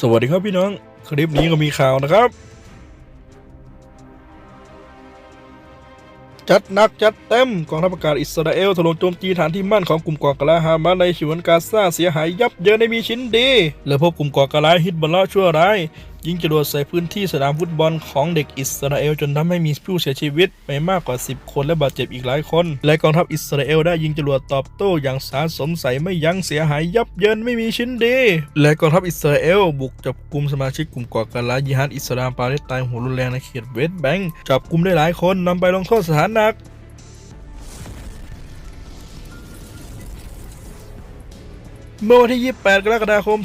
สวัสดีครับพี่น้อง คลิปนี้ก็มีข่าวนะครับ จัดหนักจัดเต็มกองทัพอากาศอิสราเอลถล่มโจมตีฐานที่มั่นของกลุ่มก่อการร้ายฮามาสในฉวนกาซาเสียหายยับเยินไม่มีชิ้นดี และพบกลุ่มก่อการร้ายฮิตบอลล่าชั่วร้าย ยิงจรวดใส่พื้นที่สนามฟุตบอลของเด็กอิสราเอล จนทำให้มีผู้เสียชีวิตไปมากกว่า 10 คนและบาดเจ็บอีกหลายคน และกองทัพอิสราเอลได้ยิงจรวดตอบโต้อย่างสาสมใส่ไม่ยั้งเสียหายยับเยินไม่มีชิ้นดี และกองทัพอิสราเอล บุกจับกลุ่มสมาชิกกลุ่มก่อการร้ายยิฮัดอิสลามปาเลสไตน์หัวรุนแรงในเขตเวสต์แบงก์จับกลุ่มได้หลายคนนำไปลงโทษสถานหนัก เมื่อวันที่ 28 กรกฎาคม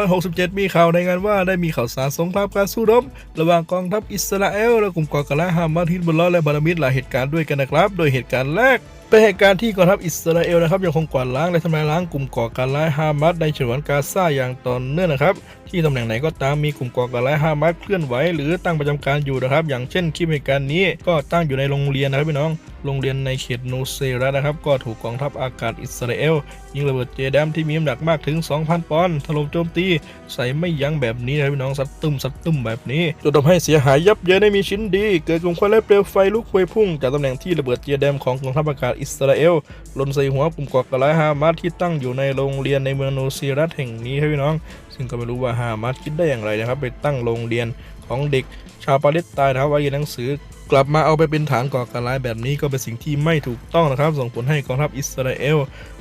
2567 มีข่าวในงานว่าได้มีข่าวสารสงครามการสู้รบ ระหว่างกองทัพอิสราเอล และกลุ่มก่อการร้ายฮามาสฮิซบุลลอฮ์และบารมิดหลายเหตุการณ์ด้วยกันนะครับ โดยเหตุการณ์แรกเป็นเหตุการณ์ที่กองทัพอิสราเอลนะครับยังคงกวาดล้างและทำลายล้างกลุ่มก่อการร้ายฮามาสในฉนวนกาซาอย่างต่อเนื่องนะครับ ที่ตำแหน่งไหนก็ตามมีกลุ่มก่อการร้ายฮามาสเคลื่อนไหวหรือตั้งประจำการอยู่นะครับ อย่างเช่นคลิปเหตุการณ์นี้ก็ตั้งอยู่ในโรงเรียนนะครับพี่น้องโรงเรียนในเขตโนเซรัตนะครับ ก็ถูกกองทัพอากาศอิสราเอล ยิงระเบิดเจแดมที่มีน้ำหนักมากถึง 2,000 ปอนด์ถล่มโจมตี ใส่ไม่ยั้งแบบนี้นะพี่น้องสัดตุ้มสัดตุ้มแบบนี้จนทำให้เสียหายยับเยินไม่มีชิ้นดี เกิดกลุ่มควันและเปลวไฟลุกพวยพุ่ง จากตำแหน่งที่ระเบิดเจแดมของกองทัพอากาศอิสราเอลหล่นใส่หัวกลุ่มก่อการร้ายฮามาสที่ตั้งอยู่ในโรงเรียนในเมืองโนเซรัตแห่งนี้ครับพี่น้อง ซึ่งก็ไม่รู้ว่าฮามาสคิดได้อย่างไรนะครับ ไปตั้งโรงเรียนของเด็กชาวปาเลสไตน์นะครับไว้เรียนหนังสือกลับมาเอาไปเป็นฐานก่อการร้ายแบบนี้ก็เป็นสิ่งที่ไม่ถูกต้องนะครับ ส่งผลให้กองทัพอิสราเอล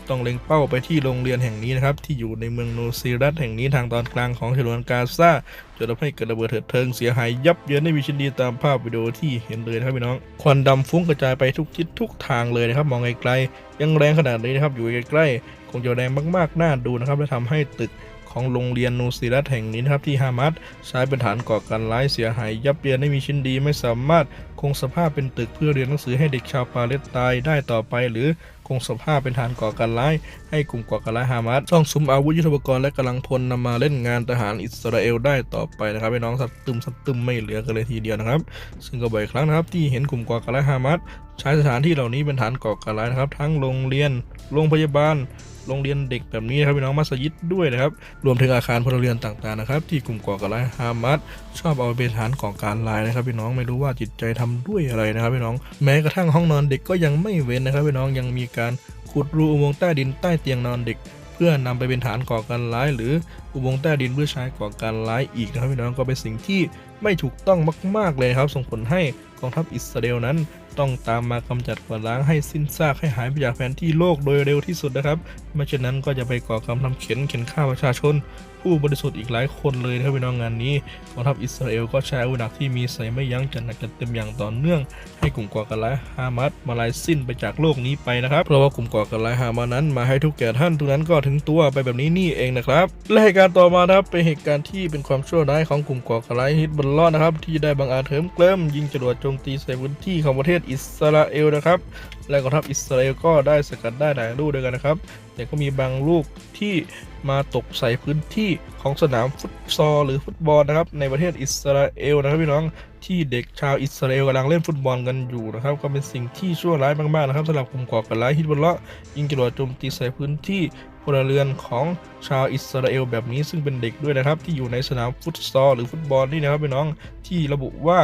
ต้องเล็งเป้าไปที่โรงเรียนแห่งนี้นะครับ ที่อยู่ในเมืองโนซีรัตแห่งนี้ทางตอนกลางของฉนวนกาซาจนทำให้เกิดระเบิดเถิดเทิงเสียหายยับเยินไม่มีชิ้นดีตามภาพวิดีโอที่เห็นเลยนะครับพี่น้อง ควันดำฟุ้งกระจายไปทุกทิศทุกทางเลยนะครับ มองไกลๆยังแรงขนาดนี้นะครับอยู่ใกล้ๆคงจะแรงมากๆน่าดูนะครับและทำให้ตึก ของโรงเรียนนูซีรัตแห่งนี้นะครับที่ฮามาสใช้เป็นฐานก่อการร้ายเสียหายยับเยินไม่มีชิ้นดีไม่สามารถ คงสภาพเป็นตึกเพื่อเรียนหนังสือให้เด็กชาวปาเลสไตน์ได้ต่อไป หรือคงสภาพเป็นฐานก่อการร้าย ให้กลุ่มก่อการร้ายฮามาสต้องสุมอาวุธยุทโธปกรณ์และกำลังพลนำมาเล่นงานทหารอิสราเอลได้ต่อไปนะครับพี่น้องสัตตึมสัตตึมไม่เหลือกันเลยทีเดียวนะครับ ซึ่งก็บ่อยครั้งนะครับที่เห็นกลุ่มก่อการร้ายฮามาสใช้สถานที่เหล่านี้เป็นฐานก่อการร้ายนะครับทั้งโรงเรียนโรงพยาบาลโรงเรียนเด็กแบบนี้นะครับพี่น้องมัสยิดด้วยนะครับ รวมถึงอาคารพลเรือนต่างๆนะครับ ที่กลุ่มก่อการร้ายฮามาสชอบเอาไปเป็นฐานก่อการร้ายนะครับพี่น้องไม่รู้ว่าจิตใจทำด้วยอะไรนะครับพี่น้อง แม้กระทั่งห้องนอนเด็กก็ยังไม่เว้นนะครับพี่น้องยังมีการขุดรูอุโมงค์ใต้ดินใต้เตียงนอนเด็ก เพื่อนำไปเป็นฐานก่อการร้าย หรืออุโมงค์ใต้ดินเพื่อใช้ก่อการร้ายอีกนะครับพี่น้องก็เป็นสิ่งที่ไม่ถูกต้องมากๆเลยครับ ส่งผลให้กองทัพอิสราเอลนั้น ต้องตามมากำจัดกวาดล้างให้สิ้นซากให้หายไปจากแผนที่โลกโดยเร็วที่สุดนะครับไม่เช่นนั้นก็จะไปก่อกรรมทำเข็นเข็นฆ่าประชาชนผู้บริสุทธิ์อีกหลายคนเลยนะครับพี่น้องงานนี้กองทัพอิสราเอลก็ใช้อาวุธหนักที่มีใส่ไม่ยั้งจัดหนักจัดเต็มอย่างต่อเนื่องให้กลุ่มก่อการร้ายฮามาสมาลายสิ้นไปจากโลกนี้ไปนะครับเพราะว่ากลุ่มก่อการร้ายฮามาสนั้นมาให้ทุกแก่ท่านทุกนั้นก็ถึงตัวไปแบบนี้นี่เองนะครับและเหตุการณ์ต่อมานะครับเป็นเหตุการณ์ที่เป็นความชั่วร้ายของกลุ่มก่อการร้ายฮิตบอลลอดนะครับที่ได้บังอาจเถิมเกลิมยิงจรวดโจมตีใส่พื้นที่ของประเทศอิสราเอลนะครับและกองทัพอิสราเอลก็ได้สกัดได้หลายลูกด้วยกันนะครับ แต่ก็มีบางลูกที่มาตกใส่พื้นที่ของสนามฟุตซอลหรือฟุตบอลนะครับ ในประเทศอิสราเอลนะครับพี่น้องที่เด็กชาวอิสราเอลกำลังเล่นฟุตบอลกันอยู่นะครับ ก็เป็นสิ่งที่ชั่วร้ายมากๆนะครับสำหรับกลุ่มก่อการร้ายฮิตบอลเลาะยิงจรวดโจมตีใส่พื้นที่พลเรือนของชาวอิสราเอลแบบนี้ซึ่งเป็นเด็กด้วยนะครับ ที่อยู่ในสนามฟุตซอลหรือฟุตบอลนี่นะครับพี่น้องที่ระบุว่า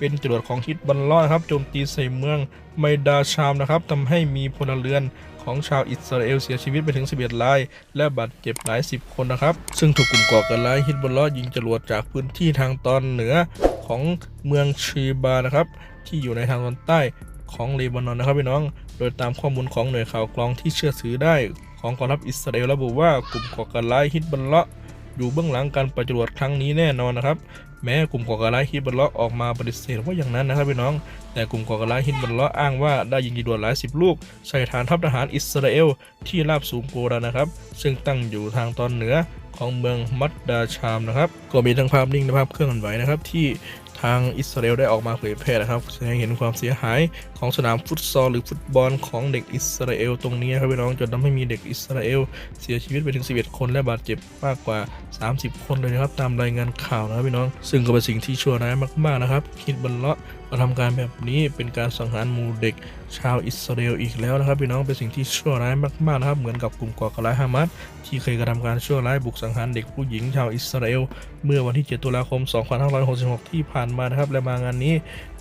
เป็นจรวดของฮิตบัลลอดนะครับโจมตีใส่เมืองไมดาชามนะครับทำให้มีพลเรือนของชาวอิสราเอลเสียชีวิตไปถึง 11 ราย และบาดเจ็บหลายสิบคนนะครับ ซึ่งถูกกลุ่มก่อการร้ายฮิตบัลลอดยิงจรวดจากพื้นที่ทางตอนเหนือของเมืองชีบานะครับ ที่อยู่ในทางตอนใต้ของเลบานอนนะครับพี่น้อง โดยตามข้อมูลของหน่วยข่าวกรองที่เชื่อถือได้ของกองทัพอิสราเอลระบุว่ากลุ่มก่อการร้ายฮิตบัลลอด อยู่เบื้องหลังการปฏิจรวดครั้งนี้แน่นอนนะครับ แม้กลุ่มก่อการร้ายฮิตบัลเลาะออกมาปฏิเสธว่าอย่างนั้นนะครับพี่น้อง แต่กลุ่มก่อการร้ายฮิตบัลเลาะอ้างว่าได้ยิงจรวดหลายสิบลูก ใส่ฐานทัพทหารอิสราเอลที่ราบสูงโกลานะครับ ซึ่งตั้งอยู่ทางตอนเหนือของเมืองมัดดาชามนะครับ ก็มีทั้งภาพนิ่งและภาพเคลื่อนไหวนะครับที่ ทางอิสราเอลได้ออกมาเผยแพร่นะครับแสดงเห็นความเสียหายของสนามฟุตซอลหรือฟุตบอลของเด็กอิสราเอลตรงนี้ครับพี่น้องจนทำให้มีเด็กอิสราเอลเสียชีวิตไปถึง 11 คนและบาดเจ็บมากกว่า 30 คนเลยนะครับตามรายงานข่าวนะครับพี่น้อง ซึ่งก็เป็นสิ่งที่ชั่วร้ายมากๆนะครับ คิดบัลเลาะ กระทำการแบบนี้เป็นการสังหารหมู่เด็กชาวอิสราเอลอีกแล้วนะครับพี่น้องเป็นสิ่งที่ชั่วร้ายมากๆนะครับเหมือนกับกลุ่มก่อการร้ายฮามาสที่เคยกระทำการชั่วร้ายบุกสังหารเด็กผู้หญิงชาวอิสราเอลเมื่อวันที่ 7 ตุลาคม 2566 ที่ผ่านมานะครับและมางานนี้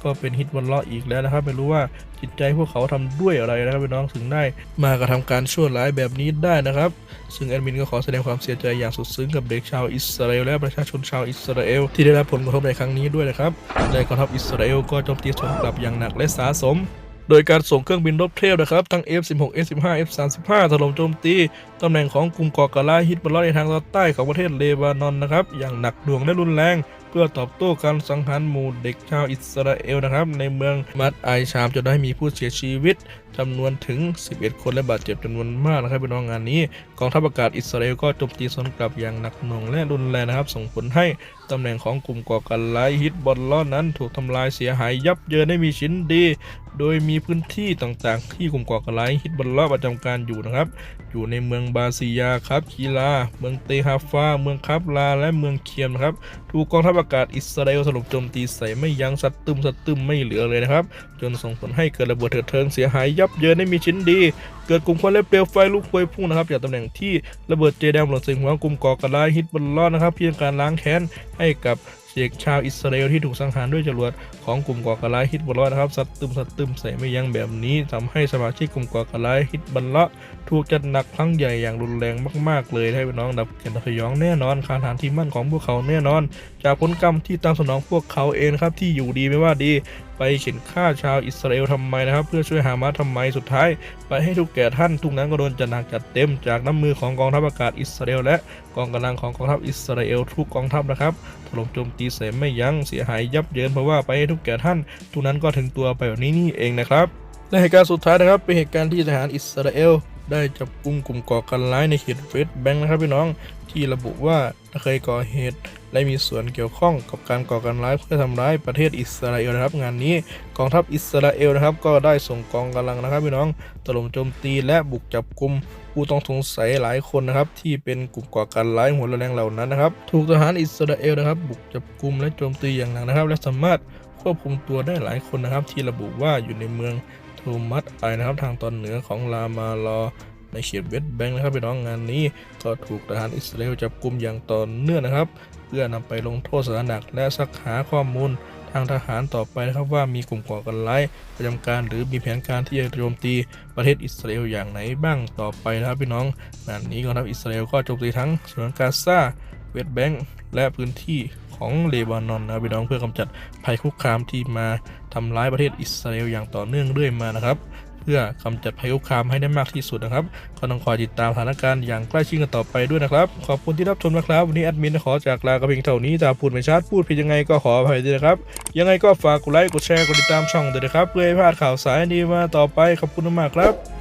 ก็เป็นฮิตวันเลาะอีกแล้วนะครับ ไม่รู้ว่าจิตใจพวกเขาทำด้วยอะไรนะครับพี่น้องถึงได้ มากระทำการชั่วร้ายแบบนี้ได้นะครับ ซึ่งแอดมินก็ขอแสดงความเสียใจอย่างสุดซึ้งกับเด็กชาวอิสราเอลและประชาชนชาวอิสราเอลที่ได้รับผลกระทบในครั้งนี้ด้วยนะครับและกองทัพอิสราเอลก็โจมตีสวนกลับอย่างหนักและสาสมโดยการส่งเครื่องบินรบเทพนะครับ ทั้ง F16 F15 F35 ถล่มโจมตี ตำแหน่งของกลุ่มก่อการร้ายฮิตบอลลอในทางตอนใต้ของประเทศเลบานอนนะครับ อย่างหนักหน่วงและรุนแรง เพื่อตอบโต้การสังหารหมู่เด็กชาวอิสราเอลนะครับ ในเมืองมัดไอชามจนได้มีผู้เสียชีวิตจำนวนถึง 11 คนและบาดเจ็บจำนวนมากนะครับเป็นองงานนี้กองทัพอากาศอิสราเอลก็โจมตีสวนกลับอย่างหนักหน่วงและรุนแรงนะครับ ส่งผลให้ตำแหน่งของกลุ่มก่อการร้ายฮิตบอลลอนั้น ถูกทำลายเสียหายยับเยินไม่มีชิ้นดี โดยมีพื้นที่ต่างๆ ที่กลุ่มก่อการร้ายฮิตบอลลอประจำการอยู่นะครับ อยู่ในเมืองบาซิยาครับคีลา เมืองเตฮาฟา เมืองคับลา และเมืองเคียมนะครับ ถูกกองทัพอากาศอิสราเอลถล่มโจมตีใส่ไม่ยั้งสัตตึมสัตตึมไม่เหลือเลยนะครับ จนส่งผลให้เกิดระเบิดเถิดเทิงเสียหายยับเยินไม่มีชิ้นดี เกิดกลุ่มควันและเปลวไฟลุกพวยพุ่งนะครับจากตำแหน่งที่ระเบิดเจแดมหล่นใส่หัวกลุ่มก่อการร้ายฮิตบอลลอนะครับเพียงการล้างแค้นให้กับ เด็กชาวอิสราเอลที่ถูกสังหารด้วยจรวดของกลุ่มก่อการร้ายฮิตบัลลอนะครับสัตว์ตึมสัตว์ตึมใส่ไม่ยั้งแบบนี้ทำให้สมาชิกกลุ่มก่อการร้ายฮิตบัลละถูกจัดหนักครั้งใหญ่อย่างรุนแรงมากๆ เลยให้พี่น้องดับเกียรตะยองแน่นอนคาฐานที่มั่นของพวกเขาแน่นอน จากผลกรรมที่ตามสนองพวกเขาเองครับที่อยู่ดีไม่ว่าดี ไปเข็นฆ่าชาวอิสราเอลทำไมนะครับ เพื่อช่วยฮามาสทำไมสุดท้าย ไปให้ทุกแก่ท่านทุกนั้นก็โดนจัดหนักจัดเต็มจากน้ำมือของกองทัพอากาศอิสราเอลและกองกำลังของกองทัพอิสราเอลทุกกองทัพนะครับถล่มโจมตีเสไม่ยั้งเสียหายยับเยินเพราะว่าไปให้ทุกแก่ท่านทุกนั้นก็ถึงตัวไปแบบนี้นี่เองนะครับและเหตุการณ์สุดท้ายนะครับเป็นเหตุการณ์ที่ทหารอิสราเอลได้จับกลุ่มกลุ่มก่อการร้ายในเขตเวสต์แบงค์นะครับพี่น้องที่ระบุว่าเคยก่อเหตุ และมีส่วนเกี่ยวข้องกับการก่อการร้ายเพื่อทำร้ายประเทศอิสราเอลนะครับ งานนี้กองทัพอิสราเอลนะครับ ก็ได้ส่งกองกำลังนะครับพี่น้องถล่มโจมตีและบุกจับกลุ่มผู้ต้องสงสัยหลายคนนะครับ ที่เป็นกลุ่มก่อการร้ายหัวรุนแรงเหล่านั้นนะครับ ถูกทหารอิสราเอลนะครับ บุกจับกลุ่มและโจมตีอย่างหนักนะครับ และสามารถควบคุมตัวได้หลายคนนะครับ ที่ระบุว่าอยู่ในเมืองโทมัสไอนะครับทางตอนเหนือของลามารอในเขตเวสต์แบงค์นะครับพี่น้องงานนี้ ก็ถูกทหารอิสราเอลจับกุมอย่างต่อเนื่องนะครับ เพื่อนำไปลงโทษสถานหนัก และสักหาข้อมูลทางทหารต่อไปนะครับว่ามีกลุ่มก่อการร้ายประจำการหรือมีแผนการที่จะโจมตีประเทศอิสราเอลอย่างไหนบ้างต่อไปนะครับพี่น้องงานนี้กองทัพอิสราเอลก็โจมตีทั้งสวนกาซาเวสต์แบงค์และพื้นที่ของเลบานอนนะพี่น้องเพื่อกำจัดภัยคุกคามที่มาทำร้ายประเทศอิสราเอลอย่างต่อเนื่องเรื่อยมานะครับ เพื่อกำจัดภัยคุกคามให้ได้มากที่สุดนะครับก็ต้องคอยติดตามสถานการณ์อย่างใกล้ชิดกันต่อไปด้วยนะครับ ขอบคุณที่รับชมนะครับ วันนี้แอดมินขอจากลากระเพียงเท่านี้ถ้าพูดไม่ชัดพูดผิดยังไงก็ขออภัยด้วยนะครับ ยังไงก็ฝากกดไลค์กดแชร์กดติดตามช่องด้วยนะครับเพื่อให้พลาดข่าวสารดีมาต่อไปขอบคุณมากครับ